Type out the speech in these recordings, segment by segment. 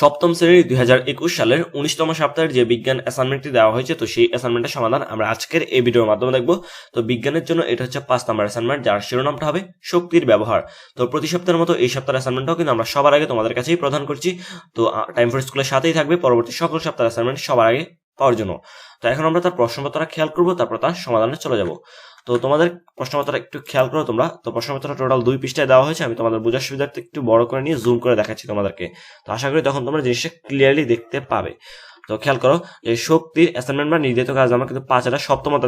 সপ্তম শ্রেণির দুই হাজার একুশ সালের উনিশতম সপ্তাহের যে বিজ্ঞান অ্যাসাইনমেন্টটি দেওয়া হয়েছে, তো সেই অ্যাসাইনমেন্টের সমাধান আমরা আজকের এই ভিডিওর মাধ্যমে দেখব। তো বিজ্ঞানের জন্য এটা হচ্ছে পাঁচ নম্বর অ্যাসাইনমেন্ট যার শিরোনামটা হবে শক্তির ব্যবহার। তো প্রতি সপ্তাহের মতো এই সপ্তাহের অ্যাসাইনমেন্টটাও কিন্তু আমরা সবার আগে তোমাদের কাছেই প্রদান করছি। তো টাইম ফর স্কুলের সাথেই থাকবে পরবর্তী সকল সপ্তাহের অ্যাসাইনমেন্ট সবার আগে পাওয়ার জন্য। তো এখন আমরা তার প্রশ্নপত্রটা খেয়াল করব, তারপর তার সমাধানে চলে যাব। তো তোমাদের প্রশ্নপত্রটা একটু খেয়াল করো তোমরা। তো প্রশ্নপত্রটা টোটাল দুই পৃষ্ঠায় দেওয়া হয়েছে। আমি তোমাদের বোঝার সুবিধার্থে একটু বড় করে নিয়ে জুম করে দেখাচ্ছি তোমাদেরকে। তো আশা করি তখন তোমরা জিনিসটা ক্লিয়ারলি দেখতে পাবে। তো খেয়াল করো যে শক্তির অ্যাসাইনমেন্ট বা নির্ধারিত কাজ আমার কিন্তু পাঁচ হাজার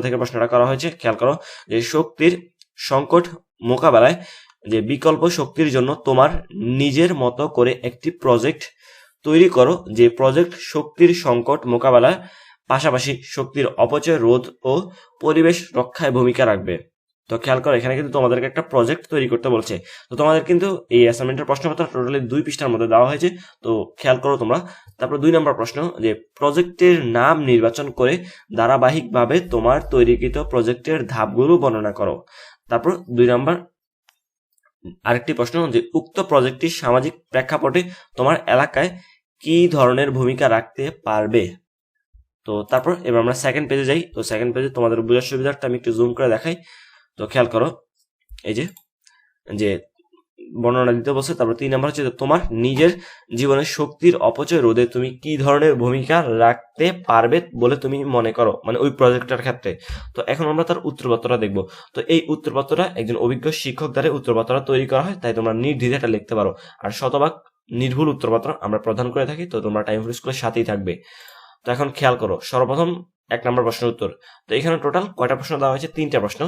থেকে প্রশ্নটা করা হয়েছে। খেয়াল করো যে শক্তির সংকট মোকাবেলায় যে বিকল্প শক্তির জন্য তোমার নিজের মতো করে একটি প্রজেক্ট তৈরি করো। যে প্রজেক্ট শক্তির সংকট মোকাবেলায় পাশাপাশি শক্তির অপচয় রোধ ও পরিবেশ রক্ষায় ভূমিকা রাখবে। তো খেয়াল করো, এখানে কিন্তু তোমাদেরকে একটা প্রজেক্ট তৈরি করতে বলছে। তো তোমাদের কিন্তু এই অ্যাসাইনমেন্টের প্রশ্নপত্র টোটালি দুই পৃষ্ঠার মধ্যে দেওয়া হয়েছে। তো খেয়াল করো তোমরা, তারপর দুই নম্বর প্রশ্ন, যে প্রজেক্টের নাম নির্বাচন করে ধারাবাহিকভাবে তোমার তৈরিকৃত প্রজেক্টের ধাপগুলো বর্ণনা করো। তারপর দুই নম্বর, আরেকটি প্রশ্ন, যে উক্ত প্রজেক্টটি সামাজিক প্রেক্ষাপটে তোমার এলাকায় কি ধরনের ভূমিকা রাখতে পারবে? তো তারপর এবার আমরা সেকেন্ড পেজে যাই। তো সেকেন্ড পেজে তোমাদের বোঝার সুবিধাটা আমি একটু জুম করে দেখাই। তো খেয়াল করো, এই যে যে বর্ণনা দিতে বলছে, তারপর তিন নাম্বার হচ্ছে তোমার নিজের জীবনের শক্তির অপচয় রোধে তুমি কি ধরনের ভূমিকা রাখতে পারবে বলে তুমি মনে করো? মানে ওই প্রজেক্টটার ক্ষেত্রে। তো এখন আমরা তার উত্তরপত্রটা দেখব। তো এই উত্তরপত্রটা একজন অভিজ্ঞ শিক্ষক দ্বারা উত্তরপত্রটা তৈরি করা হয়, তাই তোমরা নির্দ্বিধায় এটা লিখতে পারো। আর শতভাগ নির্ভুল উত্তরপত্র আমরা প্রদান করে থাকি, তো তোমরা টাইম ফোর স্কুলের সাথেই থাকবে। তো এখন খেয়াল করো, সর্বপ্রথম এক নম্বর প্রশ্নের উত্তর। তো এখানে টোটাল কয়টা প্রশ্ন দেওয়া হয়েছে? তিনটা প্রশ্ন।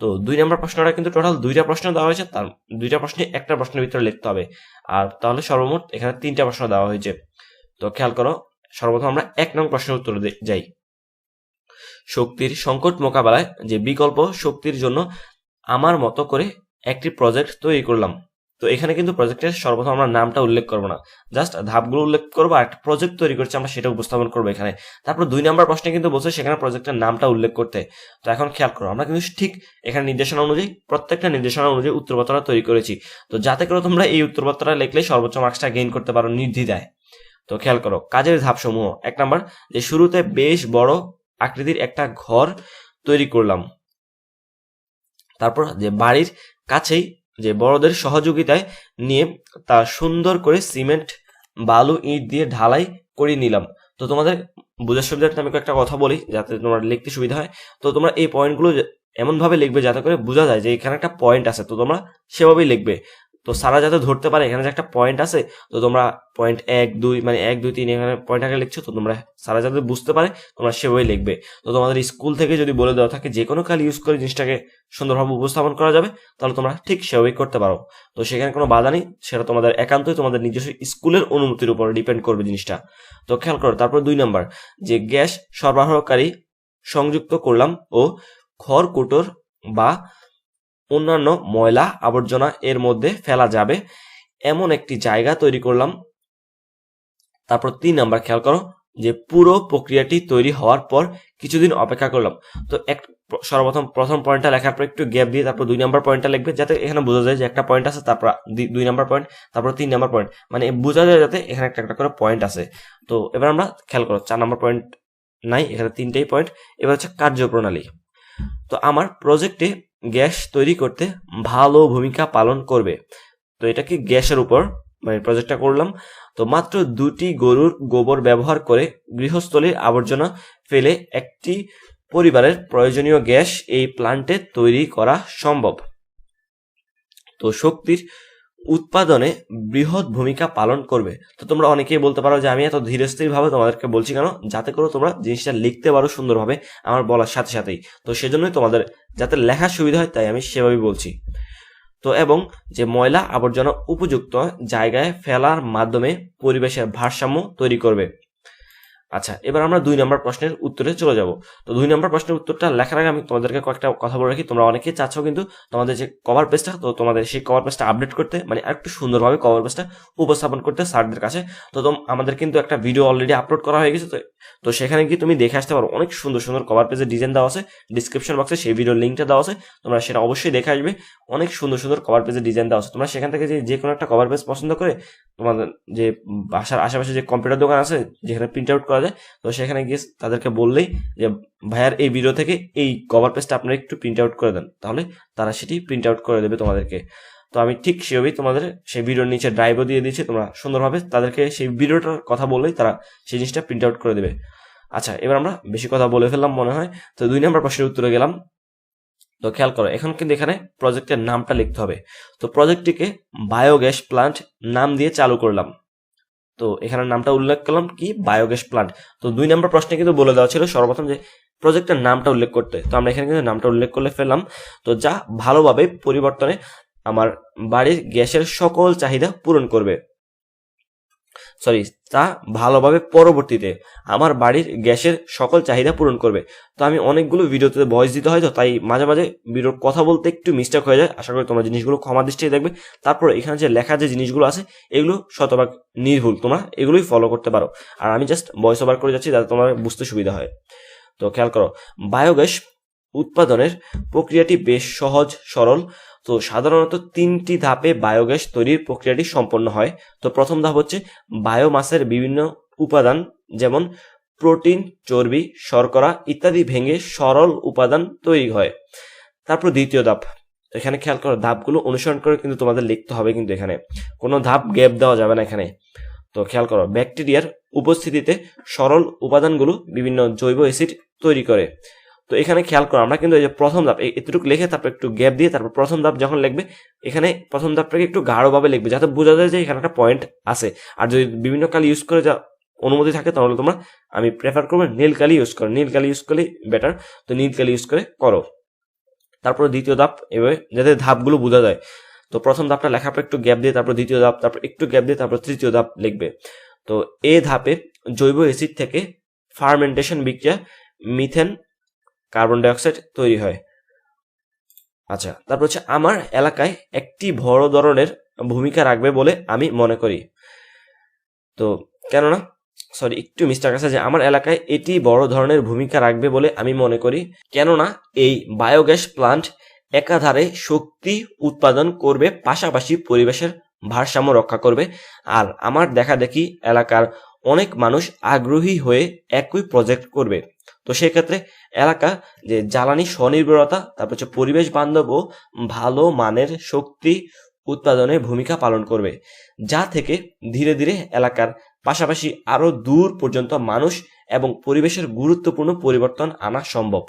তো দুই নম্বর প্রশ্নটা কিন্তু টোটাল দুইটা প্রশ্ন দেওয়া হয়েছে, তার দুইটা প্রশ্নে একটা প্রশ্নের ভিতরে লিখতে হবে। আর তাহলে সর্বমোট এখানে তিনটা প্রশ্ন দেওয়া হয়েছে। তো খেয়াল করো, সর্বপ্রথম আমরা এক নং প্রশ্নের উত্তর যাই। শক্তির সংকট মোকাবেলায় যে বিকল্প শক্তির জন্য আমার মতো করে একটি প্রজেক্ট তৈরি করলাম তো এখানে কিন্তু প্রজেক্টের সর্বপ্রথম আমরা নামটা উল্লেখ করব না। জাস্ট ধাপগুলো উল্লেখ করব আর একটা প্রজেক্ট তৈরি করছি আমরা সেটা উপস্থাপন করব এখানে। তারপর দুই নাম্বার প্রশ্নে কিন্তু বলছে সেখানে প্রজেক্টের নামটা উল্লেখ করতে। তো এখন খেয়াল করো, আমরা কিন্তু ঠিক এখানে নির্দেশনা অনুযায়ী, প্রত্যেকটা নির্দেশনা অনুযায়ী উত্তরপত্রটা তৈরি করেছি। তো যাতে করে তোমরা এই উত্তরপত্রটা লিখলে সর্বোচ্চ মার্কসটা গেইন করতে পারো নির্দ্বিধায়। তো খেয়াল করো, কাজের ধাপসমূহ। এক নাম্বার, যে শুরুতে বেশ বড় আকৃতির একটা ঘর তৈরি করলাম। তারপর যে বাড়ির কাছেই যে বড়দের সহযোগিতায় নিয়ে তা সুন্দর করে সিমেন্ট, বালু, ইট দিয়ে ঢালাই করে নিলাম। তো তোমাদের বোঝার সুবিধার্থে আমি একটা কথা বলি যাতে তোমার লিখতে সুবিধা হয়। তো তোমরা এই পয়েন্টগুলো এমনভাবে লিখবে যাতে করে বোঝা যায় যে এখানে একটা পয়েন্ট আছে। তো তোমরা সেভাবেই লিখবে। তো সারা যাতে ধরতে পারে, এখানে যে একটা পয়েন্ট আছে, তো তোমরা পয়েন্ট এক, দুই মানে এক, দুই, তিন, এখানে পয়েন্ট আগে লিখছো, তো তোমরা সারা যাতে বুঝতে পারে, তোমরা সেভাবেই লিখবে। তো তোমাদের স্কুল থেকে যদি বলে দেওয়া থাকে, যে কোনো কাল ইউজ করে জিনিসটাকে সুন্দরভাবে উপস্থাপন করা যাবে, তাহলে তোমরা ঠিক সেভাবেই করতে পারো। তো সেখানে কোনো বাধা নেই, সেটা তোমাদের একান্তই তোমাদের নিজস্ব স্কুলের অনুমতির উপর ডিপেন্ড করবে জিনিসটা। তো খেয়াল করো, তারপর দুই নাম্বার যে গ্যাস সরবরাহকারী সংযুক্ত করলাম ও খড়কুটোর বা অন্যান্য ময়লা আবর্জনা এর মধ্যে ফেলা যাবে। এমন একটি জায়গা তৈরি করলাম। তারপর তিন নাম্বার খেয়াল করো যে পুরো প্রক্রিয়াটি তৈরি হওয়ার পর কিছুদিন অপেক্ষা করলাম। তো এক সর্বপ্রথম, প্রথম পয়েন্টটা লেখার পর একটু গ্যাপ দিয়ে তারপর দুই নাম্বার পয়েন্টটা লিখবে যাতে এখানে বোঝা যায় যে একটা পয়েন্ট আছে, তারপর দুই নাম্বার পয়েন্ট, তারপর তিন নাম্বার পয়েন্ট। মানে বোঝা যায় যাতে এখানে একটা একটা করে পয়েন্ট আছে। তো এবার আমরা খেয়াল করো, চার নাম্বার পয়েন্ট নাই, এখানে তিনটেই পয়েন্ট। এবার হচ্ছে কার্যপ্রণালী। তো আমার প্রজেক্টে গ্যাস তৈরি করতে ভালো ভূমিকা পালন করবে। তো এটা কি গ্যাসের উপর মানে প্রজেক্টটা করলাম। তো মাত্র দুটি গরুর গোবর ব্যবহার করে গৃহস্থলীর আবর্জনা ফেলে একটি পরিবারের প্রয়োজনীয় গ্যাস এই প্ল্যান্টে তৈরি করা সম্ভব। তো শক্তির উৎপাদনে বৃহৎ ভূমিকা পালন করবে। তো তোমরা অনেকেই বলতে পারো যে আমি এত ধীরস্থির ভাবে তোমাদেরকে বলছি কেন? যাতে করে তোমরা জিনিসটা লিখতে পারো সুন্দরভাবে আমার বলার সাথে সাথেই। তো সেজন্যই তোমাদের যাতে লেখার সুবিধা হয় তাই আমি সেভাবেই বলছি। তো এবং যে ময়লা আবর্জনা উপযুক্ত জায়গায় ফেলার মাধ্যমে পরিবেশের ভারসাম্য তৈরি করবে। আচ্ছা এবার আমরা দুই নম্বর প্রশ্নের উত্তরে চলে যাব। তো দুই নম্বর প্রশ্নের উত্তরটা লেখার আগে আমি তোমাদেরকে কয়েকটা কথা বলে রাখি। তোমরা অনেকেই চাচ্ছ কিন্তু তোমাদের যে কভার পেজটা তো তোমাদের সেই কভার পেজটা আপডেট করতে মানে একটু সুন্দরভাবে কভার পেজটা উপস্থাপন করতে স্যারদের কাছে। তো আমাদের কিন্তু একটা ভিডিও অলরেডি আপলোড করা হয়ে গেছে, তো তো সেখানে গিয়ে তুমি দেখে আসতে পারো। অনেক সুন্দর সুন্দর কভার পেজের ডিজাইন দেওয়া আছে। ডিসক্রিপশন বক্সে সেই ভিডিওর লিঙ্কটা দেওয়া আছে। তোমরা সেটা অবশ্যই দেখে আসবে। অনেক সুন্দর সুন্দর কভার পেজের ডিজাইন দেওয়া আছে। তোমরা সেখান থেকে যে কোনো একটা কভার পেজ পছন্দ করে তোমাদের যে বাসার আশেপাশে যে কম্পিউটার দোকান আছে, যেখানে প্রিন্ট আউট করা যায়, তো সেখানে গিয়ে তাদেরকে বললেই যে, ভাইয়ার এই ভিডিও থেকে এই কভার পেজটা আপনারা একটু প্রিন্ট আউট করে দেন। তাহলে তারা সেটি প্রিন্ট আউট করে দেবে তোমাদেরকে। তো আমি ঠিক সেভাবেই তোমাদের সেই ভিডিওর নিচে ড্রাইভও দিয়ে দিয়েছি, তোমরা সুন্দরভাবে তাদেরকে সেই ভিডিওটার কথা বললেই তারা সেই জিনিসটা প্রিন্ট আউট করে দেবে। আচ্ছা এবার আমরা বেশি কথা বলে ফেললাম মনে হয়। তো দুই নম্বর প্রশ্নের উত্তরে গেলাম তো খেয়াল করো, এখন কিন্তু এখানে প্রজেক্টের নামটা লিখতে হবে। তো প্রজেক্টটিকে বায়োগ্যাস প্লান্ট নাম দিয়ে চালু করলাম। তো এখানে নামটা উল্লেখ করলাম কি? বায়োগ্যাস প্লান্ট তো দুই নম্বর প্রশ্নে কিন্তু বলে দেওয়া ছিল সর্বপ্রথম যে প্রজেক্টের নামটা উল্লেখ করতে। তো আমরা এখানে কিন্তু নামটা উল্লেখ করলে ফেললাম। তো যা ভালোভাবে পরিবর্তনে আমার বাড়ির গ্যাসের সকল চাহিদা পূরণ করবে। সরি তা ভালোভাবে পরবর্তীতে আমার বাড়ির গ্যাসের সকল চাহিদা পূরণ করবে। তো আমি অনেকগুলো ভিডিওতে ভয়েস দিতে হয় তো, তাই মাঝে মাঝে ভিডিওর কথা বলতে একটু মিস্টেক হয়ে যায়। আশা করি তোমরা জিনিসগুলো ক্ষমা দৃষ্টিতে দেখবে। তারপর এখানে যে লেখা যে জিনিসগুলো আছে, এগুলো শতভাগ নির্ভুল। তোমরা এগুলোই ফলো করতে পারো। আর আমি জাস্ট ভয়েস ওভার করে যাচ্ছি যাতে তোমার বুঝতে সুবিধা হয়। তো খেয়াল করো বায়োগ্যাস উৎপাদনের প্রক্রিয়াটি বেশ সহজ, সরল। তো সাধারণত তিনটি ধাপে বায়োগ্যাস তৈরির প্রক্রিয়াটি সম্পন্ন হয়। তো প্রথম ধাপ হচ্ছে বায়োমাসের বিভিন্ন উপাদান যেমন প্রোটিন, চর্বি, শর্করা ইত্যাদি ভেঙে সরল উপাদান তৈরি হয়। তারপর দ্বিতীয় ধাপ। এখানে খেয়াল করো, ধাপগুলো অনুসরণ করে কিন্তু তোমাদের লিখতে হবে কিন্তু এখানে। কোনো ধাপ গ্যাপ দেওয়া যাবে না এখানে। তো খেয়াল করো, ব্যাকটেরিয়ার উপস্থিতিতে সরল উপাদানগুলো বিভিন্ন জৈব অ্যাসিড তৈরি করে। তো এখানে খেয়াল করো, আমরা কিন্তু এই যে প্রথম ধাপ এতটুকু লিখে তারপর একটু গ্যাপ দিয়ে তারপর প্রথম ধাপ যখন লিখবে, এখানে প্রথম ধাপটাকে একটু গাঢ়ভাবে লিখবে, যাতে বোঝা যায় যে এখানে একটা পয়েন্ট আছে। আর যদি বিভিন্ন কালি ইউজ করে যা অনুমতি থাকে, তাহলে তোমরা, আমি প্রেফার করব নীল কালি ইউজ করো। নীল কালি ইউজ করলে বেটার তো নীল কালি ইউজ করে করো। তারপর দ্বিতীয় ধাপ, এভাবে যাতে ধাপগুলো বোঝা যায়। তো প্রথম ধাপটা লেখার পর একটু গ্যাপ দিয়ে তারপর দ্বিতীয় ধাপ, তারপর একটু গ্যাপ দিয়ে তারপর তৃতীয় ধাপ লিখবে। তো এ ধাপে জৈব অ্যাসিড থেকে ফার্মেন্টেশন বিক্রিয়া মিথেন কার্বন ডাইঅক্সাইড তৈরি হয়। আচ্ছা তারপর হচ্ছে আমার এলাকায় একটি বড় ধরনের ভূমিকা রাখবে বলে আমি মনে করি। তো কেননা সরি একটু মিস্টার আছে যে আমার এলাকায় এটি বড় ধরনের ভূমিকা রাখবে বলে আমি মনে করি। কেননা, এই বায়োগ্যাস প্লান্ট একাধারে শক্তি উৎপাদন করবে, পাশাপাশি পরিবেশের ভারসাম্য রক্ষা করবে। আর আমার দেখা দেখি এলাকার অনেক মানুষ আগ্রহী হয়ে একই প্রজেক্ট করবে। তো সেক্ষেত্রে এলাকা, যে জ্বালানি স্বনির্ভরতা, তারপর হচ্ছে পরিবেশ বান্ধব ও ভালো মানের শক্তি উৎপাদনে ভূমিকা পালন করবে। যা থেকে ধীরে ধীরে এলাকার পাশাপাশি আরও দূর পর্যন্ত মানুষ এবং পরিবেশের গুরুত্বপূর্ণ পরিবর্তন আনা সম্ভব।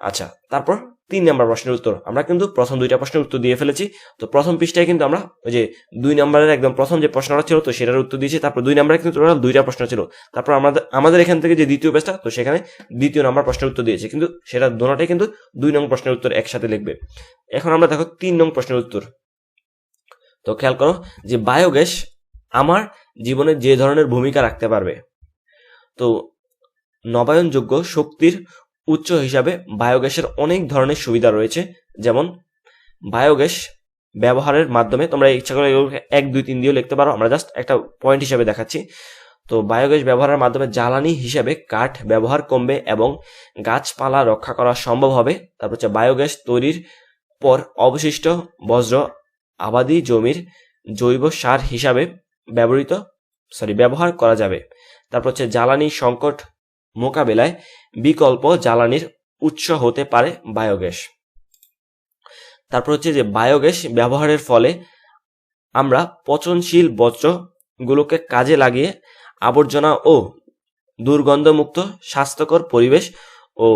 আচ্ছা তারপর তিন নম্বর প্রশ্নের উত্তর। আমরা কিন্তু প্রথম দুইটা প্রশ্নের উত্তর দিয়ে ফেলেছি। তো প্রথম পৃষ্ঠায় কিন্তু আমরা ওই যে দুই নম্বরের একদম প্রথম যে প্রশ্নটা ছিল, তো সেটার উত্তর দিয়েছি। তারপর দুই নম্বরে কিন্তু টোটাল দুইটা প্রশ্ন ছিল। তারপর আমাদের আমাদের এখান থেকে যে দ্বিতীয় পেজটা তো সেখানে দ্বিতীয় নম্বর প্রশ্নের উত্তর দিয়েছে। কিন্তু সেটা দোনোটাই কিন্তু দুই নং প্রশ্নের উত্তর একসাথে লিখবে। এখন আমরা দেখো তিন নং প্রশ্নের উত্তর। তো খেয়াল করো যে বায়োগ্যাস আমার জীবনে যে ধরনের ভূমিকা রাখতে পারবে। তো নবায়নযোগ্য শক্তির উচ্চ হিসাবে বায়োগ্যাসের অনেক ধরনের সুবিধা রয়েছে, যেমন বায়োগ্যাস ব্যবহারের মাধ্যমে তোমরা ইচ্ছা করে এক, দুই, তিন দিয়েও লিখতে পারো। আমরা জাস্ট একটা পয়েন্ট হিসাবে দেখাচ্ছি। তো বায়োগ্যাস ব্যবহারের মাধ্যমে জ্বালানি হিসাবে কাঠ ব্যবহার কমবে এবং গাছপালা রক্ষা করা সম্ভব হবে। তারপর হচ্ছে বায়োগ্যাস তৈরির পর অবশিষ্ট বজ্র আবাদি জমির জৈব সার হিসাবে ব্যবহৃত সরি ব্যবহার করা যাবে। তারপর হচ্ছে জ্বালানি সংকট মোকাবেলায় বিকল্প জ্বালানির উৎস হতে পারে বায়োগ্যাস। তারপর হচ্ছে যে বায়োগ্যাস ব্যবহারের ফলে আমরা পচনশীল বজ্রগুলোকে কাজে লাগিয়ে আবর্জনা ও দুর্গন্ধমুক্ত, স্বাস্থ্যকর পরিবেশ ও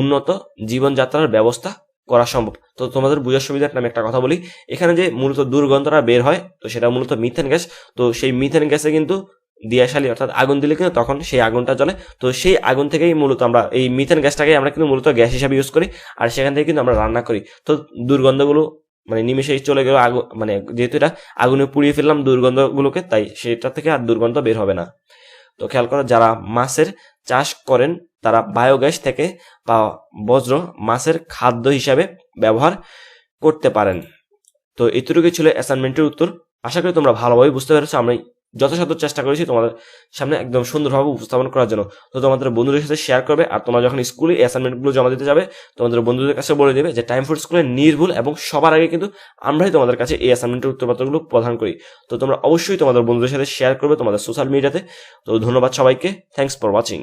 উন্নত জীবনযাত্রার ব্যবস্থা করা সম্ভব। তো তোমাদের বোঝার সুবিধার নামে একটা কথা বলি। এখানে যে মূলত দুর্গন্ধটা বের হয়, তো সেটা মূলত মিথেন গ্যাস। তো সেই মিথেন গ্যাসে কিন্তু দিয়াশালি, অর্থাৎ আগুন দিলে কিন্তু তখন সেই আগুনটা জ্বলে। তো সেই আগুন থেকেই মূলত আমরা এই মিথেন গ্যাসটাকে আমরা কিন্তু মূলত গ্যাস হিসাবে ইউজ করি আর সেখান থেকে কিন্তু আমরা রান্না করি। তো দুর্গন্ধগুলো মানে নিমেষেই চলে গেল আগুন মানে যেহেতু এটা আগুনে পুড়িয়ে ফেললাম দুর্গন্ধগুলোকে, তাই সেটা থেকে আর দুর্গন্ধ বের হবে না। তো খেয়াল করো, যারা মাছের চাষ করেন, তারা বায়োগ্যাস থেকে বা বজ্র মাছের খাদ্য হিসাবে ব্যবহার করতে পারেন। তো এতটুকুই ছিল অ্যাসাইনমেন্টের উত্তর। আশা করি তোমরা ভালোভাবে বুঝতে পেরেছ। আমি যথাসাধ্য চেষ্টা করেছি তোমাদের সামনে একদম সুন্দরভাবে উপস্থাপন করার জন্য। তো তোমাদের বন্ধুদের সাথে শেয়ার করবে আর তোমরা যখন স্কুলে অ্যাসাইনমেন্টগুলো জমা দিতে যাবে, তোমাদের বন্ধুদের কাছে বলে দেবে যে টাইম ফোর স্কুলের নির্ভুল এবং সবার আগে কিন্তু আমরাই তোমাদের কাছে এই অ্যাসাইনমেন্টের উত্তরপত্রগুলো প্রদান করি। তো তোমরা অবশ্যই তোমাদের বন্ধুদের সাথে শেয়ার করবে তোমাদের সোশ্যাল মিডিয়াতে তো। ধন্যবাদ সবাইকে। Thanks for watching